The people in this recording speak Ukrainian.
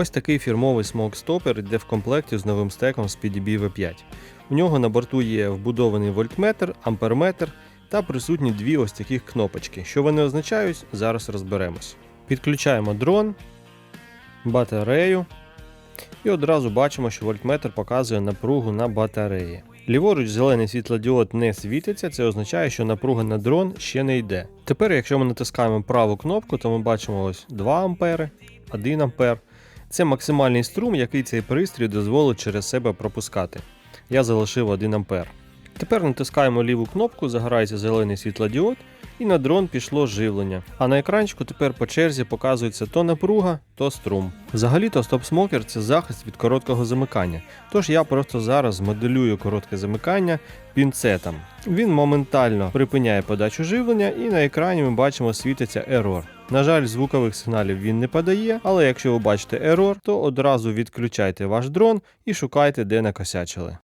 Ось такий фірмовий смок-стопер йде в комплекті з новим стеком з PDB V5. У нього на борту є вбудований вольтметр, амперметр та присутні дві ось таких кнопочки. Що вони означають, зараз розберемось. Підключаємо дрон, батарею і одразу бачимо, що вольтметр показує напругу на батареї. Ліворуч зелений світлодіод не світиться, це означає, що напруга на дрон ще не йде. Тепер, якщо ми натискаємо праву кнопку, то ми бачимо ось 2 ампери, 1 ампер. Це максимальний струм, який цей пристрій дозволить через себе пропускати. Я залишив 1 ампер. Тепер натискаємо ліву кнопку, загорається зелений світлодіод, і на дрон пішло живлення. А на екранчику тепер по черзі показується то напруга, то струм. Взагалі-то стоп-смокер це захист від короткого замикання. Тож я просто зараз змоделюю коротке замикання пінцетом. Він моментально припиняє подачу живлення, і на екрані ми бачимо світиться ерор. На жаль, звукових сигналів він не подає, але якщо ви бачите ерор, то одразу відключайте ваш дрон і шукайте, де накосячили.